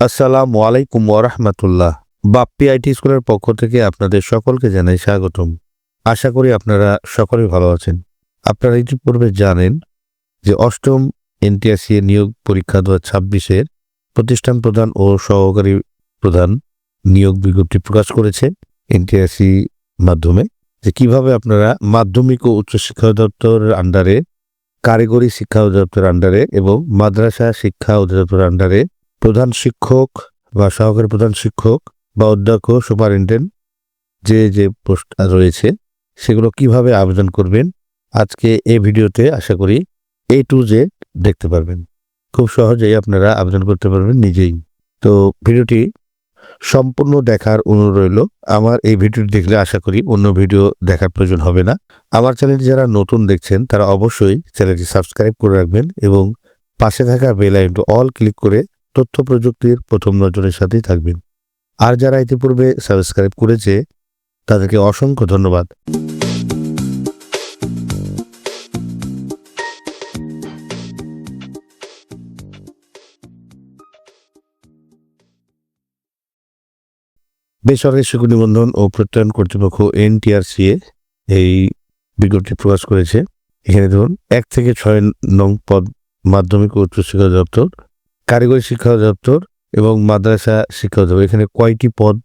আসসালামু আলাইকুম ওরহমতুল্লাহ বাপ্পি আইটি স্কুলের পক্ষ থেকে আপনাদের সকলকে জানাই স্বাগতম। আশা করি আপনারা সকলেই ভালো আছেন। আপনারা ইতিপূর্বে জানেন যে অষ্টম এনটিআরসি নিয়োগ পরীক্ষা দু হাজার ছাব্বিশের প্রতিষ্ঠান প্রধান ও সহকারী প্রধান নিয়োগ বিজ্ঞপ্তি প্রকাশ করেছে এনটিআরসি মাধ্যমে যে কীভাবে আপনারা মাধ্যমিক ও উচ্চশিক্ষা অধিদপ্তরের আন্ডারে কারিগরি শিক্ষা অধিদপ্তরের আন্ডারে এবং মাদ্রাসা শিক্ষা অধিদপ্তরের আন্ডারে প্রধান শিক্ষক বা সহকারী প্রধান শিক্ষক বা অধ্যক্ষ, সুপারিনটেন্ডেন্ট যে যে পোস্ট রয়েছে, সেগুলো কীভাবে আবেদন করবেন, আজকে এই ভিডিওতে আশা করি এ টু জে দেখতে পারবেন। খুব সহজেই আপনারা আবেদন করতে পারবেন নিজেই। তো ভিডিওটি সম্পূর্ণ দেখার অনুরোধ রইল। আমার এই ভিডিওটি দেখলে আশা করি অন্য ভিডিও দেখার প্রয়োজন হবে না। আমার চ্যানেলটি যারা নতুন দেখছেন, তারা অবশ্যই চ্যানেলটি সাবস্ক্রাইব করে রাখবেন এবং পাশে থাকা বেল অল ক্লিক করে তথ্য প্রযুক্তির প্রথম নজরের সাথেই থাকবেন। আর যারা ইতিপূর্বে সাবস্ক্রাইব করেছে, তাদেরকে অসংখ্য ধন্যবাদ। বেসরকারি শিক্ষক নিবন্ধন ও প্রত্যয়ন কর্তৃপক্ষ এনটিআরসিএ এই বিজ্ঞপ্তি প্রকাশ করেছে। এখানে ধরুন, এক থেকে ছয় নং পদ মাধ্যমিক ও উচ্চশিক্ষা দপ্তর কারিগরি শিক্ষা দপ্তর এবং মাদ্রাসা শিক্ষা দপ্তর। এখানে কয়টি পদ,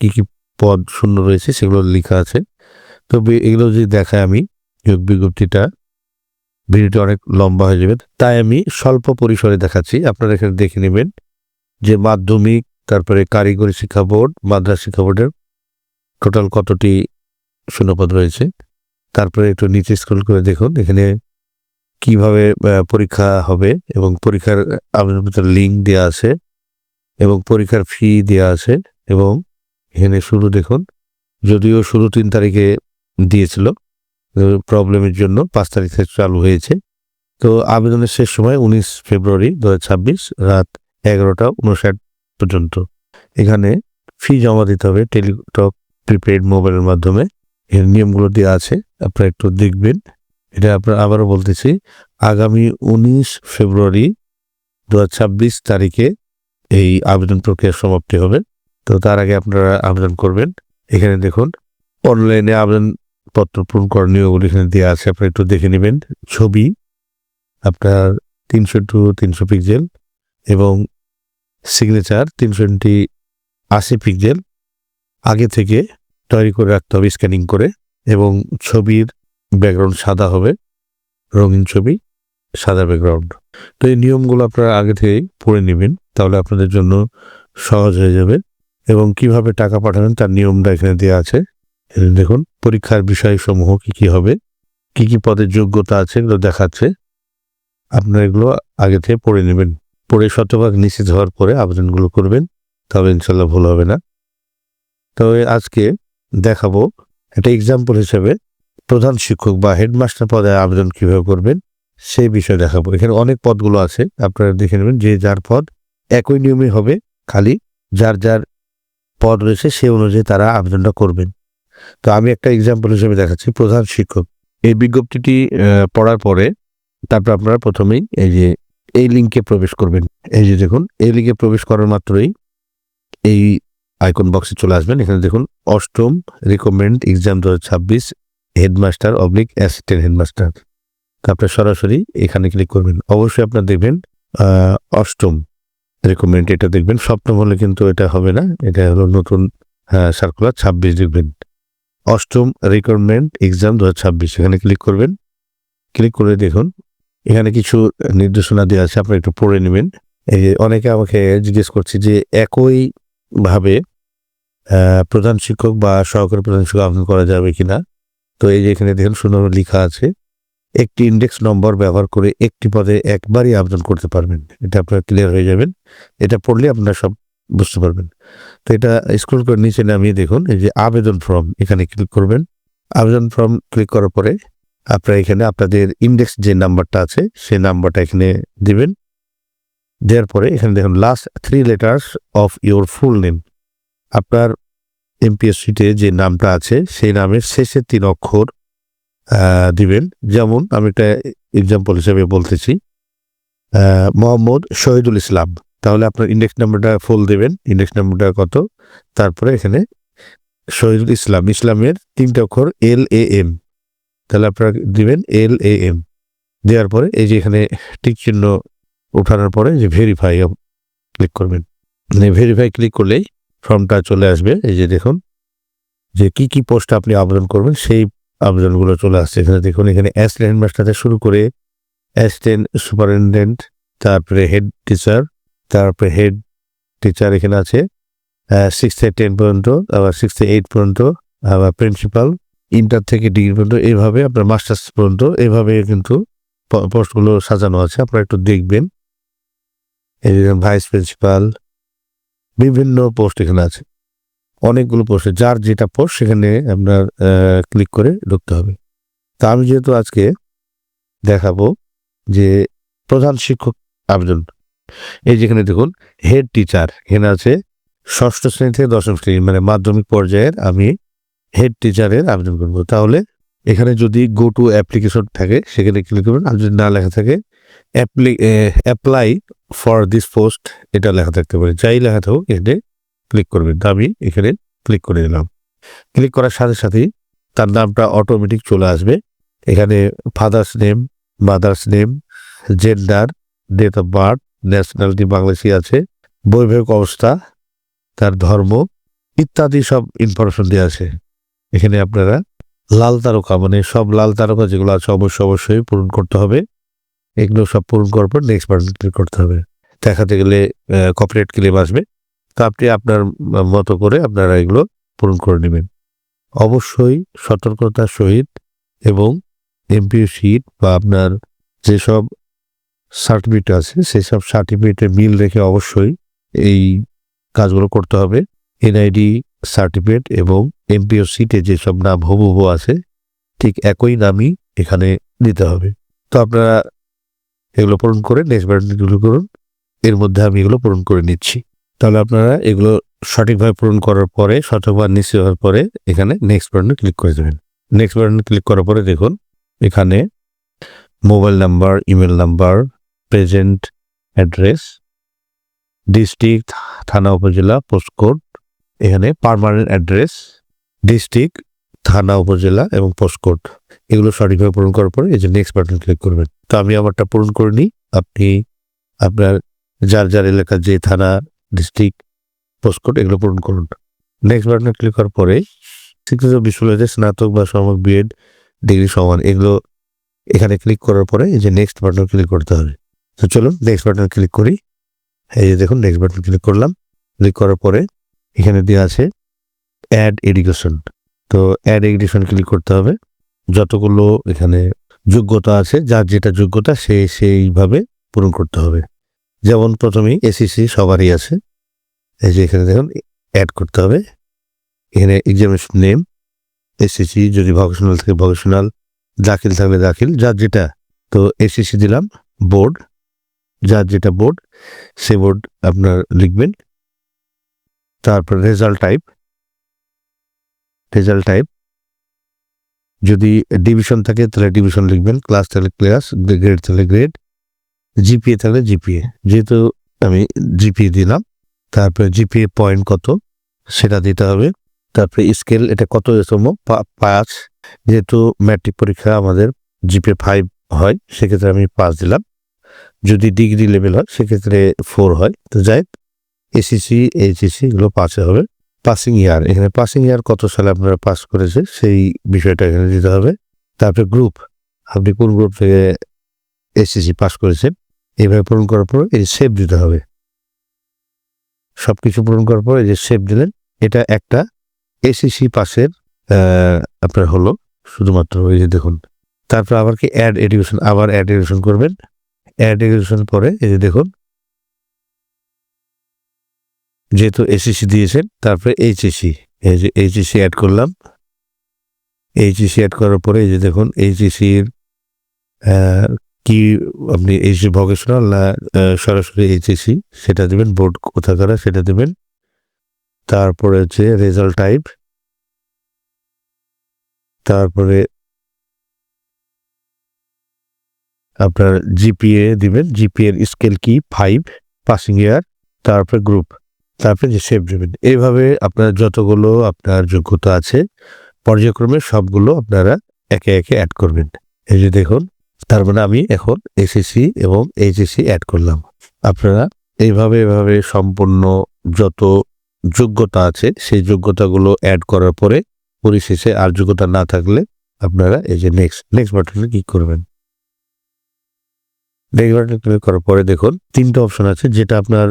কি কি পদ শূন্য রয়েছে সেগুলো লেখা আছে। তো এগুলো যদি দেখায় আমি নিয়োগ বিজ্ঞপ্তিটা, ভিডিওটি অনেক লম্বা হয়ে যাবে। তাই আমি স্বল্প পরিসরে দেখাচ্ছি, আপনারা এখানে দেখে নেবেন যে মাধ্যমিক, তারপরে কারিগরি শিক্ষা বোর্ড, মাদ্রাসা শিক্ষা বোর্ডের টোটাল কতটি শূন্যপদ রয়েছে। তারপরে একটু নিচে স্ক্রল করে দেখুন, এখানে কীভাবে পরীক্ষা হবে এবং পরীক্ষার আবেদনপত্রের লিঙ্ক দেওয়া আছে এবং পরীক্ষার ফি দেওয়া আছে এবং এখানে শুরু দেখুন, যদিও শুরু তিন তারিখে দিয়েছিল প্রবলেমের জন্য পাঁচ তারিখ থেকে চালু হয়েছে। তো আবেদনের শেষ সময় উনিশ ফেব্রুয়ারি দু হাজার ছাব্বিশ রাত এগারোটা উনষাট পর্যন্ত। এখানে ফি জমা দিতে হবে, টেলিটক প্রিপেড মোবাইলের মাধ্যমে। এর নিয়মগুলো দেওয়া আছে, আপনারা একটু দেখবেন। এটা আপনার আবারও বলতেছি, আগামী উনিশ ফেব্রুয়ারি দু হাজার ছাব্বিশ তারিখে এই আবেদন প্রক্রিয়া সমাপ্তি হবে। তো তার আগে আপনারা আবেদন করবেন। এখানে দেখুন, অনলাইনে আবেদনপত্র পূরণ করার নিয়মগুলো এখানে দেওয়া আছে। আপনারা একটু দেখে নেবেন। ছবি, আপনার তিনশো টু তিনশো পিক্সেল এবং সিগনেচার তিনশো ইন্টি আশি পিক্সেল। আগে থেকে তৈরি করে রাখতে হবে স্ক্যানিং করে এবং ছবির ব্যাকগ্রাউন্ড সাদা হবে, রঙিন ছবি, সাদা ব্যাকগ্রাউন্ড তো এই নিয়মগুলো আপনারা আগে থেকেই পড়ে নেবেন, তাহলে আপনাদের জন্য সহজ হয়ে যাবে। এবং কীভাবে টাকা পাঠাবেন তার নিয়মটা এখানে দেওয়া আছে। দেখুন, পরীক্ষার বিষয়সমূহ কি কি হবে, কি কি পদের যোগ্যতা আছে এগুলো দেখাচ্ছে। আপনারা এগুলো আগে থেকে পড়ে নেবেন। পড়ে শতভাগ নিশ্চিত হওয়ার পরে আবেদনগুলো করবেন, তবে ইনশাল্লাহ ভুল হবে না। তবে আজকে দেখাবো একটা এক্সাম্পল হিসেবে প্রধান শিক্ষক বা হেডমাস্টার পদে আবেদন কীভাবে করবেন, সেই বিষয়ে দেখাবো। এখানে অনেক পদগুলো আছে, আপনারা দেখে নেবেন যে যার পদ একই নিয়মে হবে, খালি যার যার পদ রয়েছে সে অনুযায়ী তারা আবেদনটা করবেন। তো আমি একটা এক্সাম্পল হিসেবে দেখাচ্ছি, প্রধান শিক্ষক। এই বিজ্ঞপ্তিটি পড়ার পরে তারপর আপনারা প্রথমেই এই যে, এই লিঙ্কে প্রবেশ করবেন। এই যে দেখুন, এই লিঙ্কে প্রবেশ করার মাত্রই এই আইকন বক্সে চলে আসবেন। এখানে দেখুন, অষ্টম রিকমেন্ড এক্সাম দু হাজার ছাব্বিশ হেডমাস্টার অবলিক অ্যাসিস্ট্যান্ট হেডমাস্টার। তারপরে সরাসরি এখানে ক্লিক করবেন। অবশ্যই আপনার দেখবেন অষ্টম রিকমেন্ড এটা দেখবেন। সপ্তম হলে কিন্তু এটা হবে না। এটা হলো নতুন সার্কুলার ছাব্বিশ দেখবেন। অষ্টম রিকমেন্ড এক্সাম দু হাজার ছাব্বিশ। এখানে ক্লিক করবেন। ক্লিক করে দেখুন। এখানে কিছু নির্দেশনা দেওয়া আছে, আপনারা একটু পড়ে নেবেন। এই অনেকে আমাকে জিজ্ঞেস করছে যে একইভাবে প্রধান শিক্ষক বা সহকারী প্রধান শিক্ষক আবেদন করা যাবে কিনা? তো এই যে এখানে দেখুন সুন্দর লেখা আছে, একটি ইন্ডেক্স নম্বর ব্যবহার করে একটি পদে একবারই আবেদন করতে পারবেন। এটা আপনার ক্লিয়ার হয়ে যাবেন। এটা পড়লে আপনারা সব বুঝতে পারবেন। তো এটা স্ক্রল করে নিচে নামিয়ে দেখুন, এই যে আবেদন ফর্ম এখানে ক্লিক করবেন। আবেদন ফর্ম ক্লিক করার পরে আপনারা এখানে আপনাদের ইন্ডেক্স যে নাম্বারটা আছে, সেই নাম্বারটা এখানে দিবেন। দেওয়ার পরে এখানে দেখুন last three letters of your full name আপনার এমপিএসসিতে যে নামটা আছে, সেই নামের শেষের তিন অক্ষর দিবেন। যেমন আমি একটা এক্সাম্পল হিসেবে বলতেছি মোহাম্মদ শহীদুল ইসলাম। তাহলে আপনার ইন্ডেক্স নাম্বারটা ফুল দেবেন ইন্ডেক্স নাম্বারটা কত? তারপরে এখানে শহীদুল ইসলাম, ইসলামের তিনটা অক্ষর এল এ এম। তাহলে আপনারা দিবেন এল এ এম। দেওয়ার পরে এই যে এখানে টিক চিহ্ন ওঠানোর পরে যে ভেরিফাই ক্লিক করবেন। ভেরিফাই ক্লিক করলেই ফর্মটা চলে আসবে, এই যে দেখুন। যে কি কি পোস্ট আপনি আবেদন করবেন, সেই আবেদনগুলো চলে আসছে। এখানে দেখুন, এখানে অ্যাসিস্ট্যান্ট মাস্টার শুরু করে অ্যাসিস্ট্যান্ট সুপারিনটেন্ডেন্ট তারপরে হেড টিচার তারপরে হেড টিচার এখানে আছে সিক্স থেকে টেন পর্যন্ত, আবার সিক্স থেকে এইট পর্যন্ত, আবার প্রিন্সিপাল ইন্টার থেকে ডিগ্রি পর্যন্ত এইভাবে আপনার মাস্টার্স পর্যন্ত এইভাবে কিন্তু পোস্টগুলো সাজানো আছে। আপনারা একটু দেখবেন। ভাইস প্রিন্সিপাল বিভিন্ন পোস্ট এখানে আছে। অনেকগুলো পোস্ট যার যেটা পোস্ট সেখানে আপনার ক্লিক করে ঢুকতে হবে। তা আমি যেহেতু আজকে দেখাবো যে প্রধান শিক্ষক আবেদন। এই যেখানে দেখুন হেড টিচার এখানে আছে ষষ্ঠ শ্রেণি থেকে দশম শ্রেণি মানে মাধ্যমিক পর্যায়ের আমি হেড টিচারের আবেদন করব। তাহলে এখানে যদি গো টু অ্যাপ্লিকেশন থাকে, সেখানে ক্লিক করবেন। আর যদি না লেখা থাকে অ্যাপ্লাই ফর দিস পোস্ট এটা লেখা থাকতে পারে। যাই লেখা থাকুক, এখানে ক্লিক করবেন। আমি এখানে ক্লিক করে দিলাম ক্লিক করার সাথে সাথেই তার নামটা অটোমেটিক চলে আসবে। এখানে father's name mother's name gender date of birth nationality Bangladeshi আছে, বৈবাহিক অবস্থা, তার ধর্ম ইত্যাদি সব ইনফরমেশন দেওয়া আছে। এখানে আপনারা লাল তারকা মানে সব লাল তারকা যেগুলো আছে, অবশ্যই অবশ্যই পূরণ করতে হবে। এগুলো সব পূরণ করার পর নেক্সট ক্লিক করতে হবে। দেখাতে গেলে কপিরাইট ক্লেম আসবে। তো আপনি আপনার মতো করে আপনারা এগুলো পূরণ করে নেবেন। অবশ্যই সতর্কতার সহিত এবং এমপিও শিট বা আপনার যেসব সার্টিফিকেট আছে সেই সব সার্টিফিকেটের মিল রেখে অবশ্যই এই কাজগুলো করতে হবে। এনআইডি সার্টিফিকেট এবং এমপিও সিটে যেসব নাম হুবহু আছে, ঠিক একই নামই এখানে দিতে হবে। তো আপনারা এগুলো পূরণ করে নেক্সট বাটনগুলো করুন। এর মধ্যে আমি এগুলো পূরণ করে নিচ্ছি। তাহলে আপনারা এগুলো সঠিকভাবে পূরণ করার পরে শতবার নিশ্চিত হওয়ার পরে এখানে নেক্সট বাটনে ক্লিক করে দেবেন। নেক্সট বাটনে ক্লিক করার পরে দেখুন, এখানে mobile number email number present address district thana, upazila postcode এখানে পার্মানেন্ট অ্যাড্রেস ডিস্ট্রিক্ট থানা, উপজেলা এবং পোস্টকোড এগুলো সঠিকভাবে পূরণ করার পরে এই যে নেক্সট বাটন ক্লিক করবেন। তো আমি আমারটা পূরণ করে নিই। আপনি আপনার যার যার এলাকার যে থানা ডিস্ট্রিক্ট পোস্টকোড এগুলো পূরণ করুন। নেক্সট বাটনে ক্লিক করার পরে শিক্ষিত বিশ্ববিদ্যালয়তে স্নাতক বা সমাগ বিএড ডিগ্রি সমান এগুলো এখানে ক্লিক করার পরে এই যে নেক্সট বাটন ক্লিক করতে হবে। তো চলুন নেক্সট বাটন ক্লিক করি। এই যে দেখুন নেক্সট বাটন ক্লিক করলাম। ক্লিক করার পরে এখানে দেওয়া আছে অ্যাড এডুকেশন তো অ্যাড এডুকেশন ক্লিক করতে হবে। যতগুলো এখানে যোগ্যতা আছে, যার যেটা যোগ্যতা সে সেইভাবে পূরণ করতে হবে। যেমন প্রথমেই এসিসি সবারই আছে। এই যে এখানে দেখুন অ্যাড করতে হবে। এখানে এক্সামিনেশন নেম এসিসি যদি ভকেশনাল থাকে ভকেশনাল দাখিল থাকলে দাখিল। যার যেটা, তো এসিসি দিলাম বোর্ড যার যেটা বোর্ড সে বোর্ড আপনার লিখবেন। তারপর রেজাল্ট টাইপ রেজাল্ট টাইপ যদি ডিভিশন থাকে, তাহলে ডিভিশন লিখবেন ক্লাস তাহলে ক্লাস গ্রেড তাহলে গ্রেড জিপিএ তাহলে জিপিএ যেহেতু আমি জিপিএ দিলাম, তারপরে জিপিএ পয়েন্ট কত, সেটা দিতে হবে। তারপরে স্কেল এটা কত পা- পাঁচ। যেহেতু ম্যাট্রিক পরীক্ষা আমাদের জিপিএ ফাইভ হয়, সেক্ষেত্রে আমি পাঁচ দিলাম। যদি ডিগ্রি লেভেল হয়, সেক্ষেত্রে ফোর হয়। তো যাই এসিসি এইচএসসি এগুলো পাঁচে হবে। পাসিং ইয়ার এখানে পাসিং ইয়ার কত সালে আপনারা পাস করেছে, সেই বিষয়টা এখানে দিতে হবে। তারপরে গ্রুপ আপনি কোন গ্রুপ থেকে এসএসসি পাস করেছেন এইভাবে পূরণ করার পর এই সেভ দিতে হবে। সব কিছু পূরণ করার পর এই যে সেভ দিলেন, এটা একটা এসএসসি পাসের আপনার হলো, শুধুমাত্র এই যে দেখুন। তারপর আবার কি অ্যাড এডুকেশন আবার অ্যাড এডুকেশন করবেন। অ্যাড এডুকেশন পরে এই যে দেখুন যেহেতু এসএসসি দিয়েছেন, তারপরে এইচএসসি এই যে এইচএসসি অ্যাড করলাম। এইচএসসি অ্যাড করার পরে এই যে দেখুন এইচএসির কি আপনি এইচসি ভকেশনাল না সরাসরি এইচএসসি সেটা দেবেন বোর্ড কোথাকার সেটা দেবেন। তারপরে হচ্ছে রেজাল্ট টাইপ তারপরে আপনার জিপিএ দিবেন জিপিএর স্কেল কি? ফাইভ পাসিং ইয়ার তারপরে গ্রুপ তারপরে যে সেভ দেবেন এইভাবে আপনার যতগুলো আপনার যোগ্যতা আছে, পর্যায়ক্রমে সবগুলো আপনারা একে একে অ্যাড করবেন। এই যে দেখুন, তার মানে আমি এখন এসএসসি এবং এইচএসসি অ্যাড করলাম। আপনারা এইভাবে এভাবে সম্পূর্ণ যত যোগ্যতা আছে, সেই যোগ্যতাগুলো অ্যাড করার পরে পরিশেষে আর যোগ্যতা না থাকলে আপনারা এই যে নেক্সট নেক্সট বাটনে ক্লিক করবেন। নেক্সট বাটনে ক্লিক করার পরে দেখুন, তিনটা অপশন আছে যেটা আপনার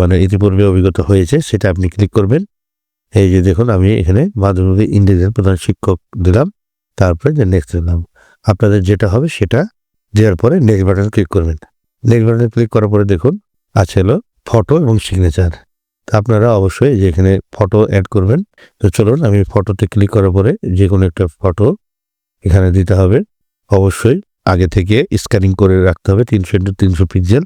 মানে ইতিপূর্বে অভিজ্ঞতা হয়েছে, সেটা আপনি ক্লিক করবেন। এই যে দেখুন, আমি এখানে মাধ্যমিক ইংরেজির প্রধান শিক্ষক দিলাম, তারপরে যে নেক্সট দিলাম। আপনাদের যেটা হবে সেটা দেওয়ার পরে নেক্সট বাটনে ক্লিক করবেন। নেক্সট বাটনে ক্লিক করার পরে দেখুন, আছে হলো ফটো এবং সিগনেচার আপনারা অবশ্যই যে এখানে ফটো অ্যাড করবেন। তো চলুন, আমি ফটোতে ক্লিক করার পরে যে কোনো একটা ফটো এখানে দিতে হবে। অবশ্যই আগে থেকে স্ক্যানিং করে রাখতে হবে, তিনশো ইন্টু তিনশো পিক্সেল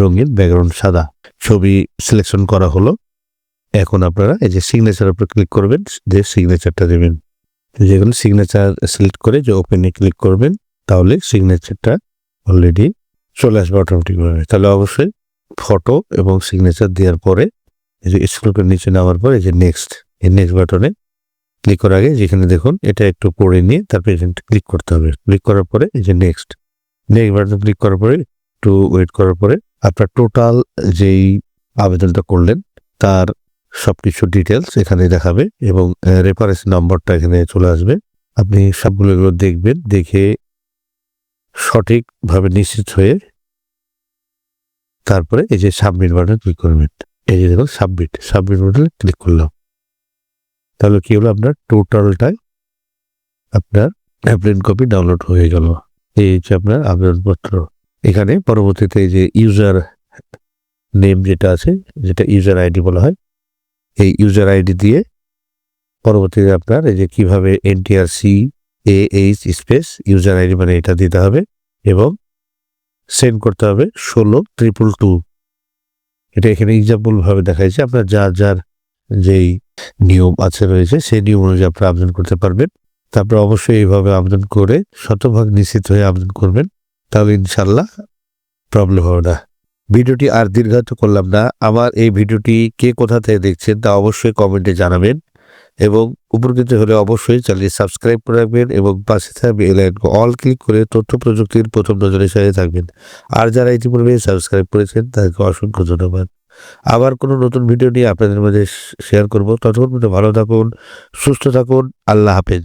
রঙিন, ব্যাকগ্রাউন্ড সাদা। ছবি সিলেকশন করা হলো। এখন আপনারা এই যে সিগনেচার উপর ক্লিক করবেন, যে সিগনেচারটা দেবেন। যেগুলো সিগনেচার সিলেক্ট করে যে ওপেনে ক্লিক করবেন, তাহলে সিগনেচারটা অলরেডি চলে আসবে অটোমেটিকভাবে তাহলে অবশ্যই ফটো এবং সিগনেচার দেওয়ার পরে, এই যে স্ক্রোপের নিচে নামার পরে, এই যে নেক্সট এই নেক্সট বাটনে ক্লিক করার আগে যেখানে দেখুন, এটা একটু পড়ে নিয়ে তারপরে এখানে ক্লিক করতে হবে। ক্লিক করার পরে এই যে নেক্সট নেক্সট বাটনে ক্লিক করার পরে, একটু ওয়েট করার পরে আপনার টোটাল যেই আবেদনটা করলেন, তার সব কিছু ডিটেলস এখানে দেখাবে এবং রেফারেন্স নম্বরটা এখানে চলে আসবে। আপনি সবগুলো এগুলো দেখবেন, দেখে সঠিকভাবে নিশ্চিত হয়ে তারপরে এই যে সাবমিট বাটনে ক্লিক করবেন। এই যে দেখুন সাবমিট সাবমিট বাটনে ক্লিক করলাম। তাহলে কি হলো আপনার টোটালটাই আপনার অ্যাপ্লিন কপি ডাউনলোড হয়ে গেল। এই হচ্ছে আপনার আবেদনপত্র। এখানে পরবর্তীতে যে ইউজার নেম যেটা আছে, যেটা ইউজার আইডি বলা হয়, এই ইউজার আইডি দিয়ে পরবর্তীতে আপনার এই যে কীভাবে NTRC A H space user ID মানে এটা দিতে হবে এবং সেন্ড করতে হবে ষোলো ট্রিপল টু এটা এখানে এক্সাম্পলভাবে দেখাইছে, আপনার যার যার যেই নিয়ম আছে রয়েছে, সেই নিয়ম অনুযায়ী আপনারা আবেদন করতে পারবেন। তারপরে অবশ্যই এইভাবে আবেদন করে শতভাগ নিশ্চিত হয়ে আবেদন করবেন। তাহলে ইনশাল্লাহ প্রবলেম হবে না। ভিডিওটি আর দীর্ঘায়িত করলাম না। আমার এই ভিডিওটি কে কোথা থেকে দেখছেন তা অবশ্যই কমেন্টে জানাবেন এবং উপকৃত হলে অবশ্যই চ্যানেলটি সাবস্ক্রাইব করে রাখবেন এবং পাশে থাকবে বেল আইকন অল ক্লিক করে তথ্য প্রযুক্তির প্রথম নজরে সাথে থাকবেন। আর যারা ইতিপূর্বে সাবস্ক্রাইব করেছেন তাদেরকে অসংখ্য ধন্যবাদ। আবার কোনো নতুন ভিডিও নিয়ে আপনাদের মাঝে শেয়ার করব। ততক্ষণ ভালো থাকুন, সুস্থ থাকুন। আল্লাহ হাফেজ।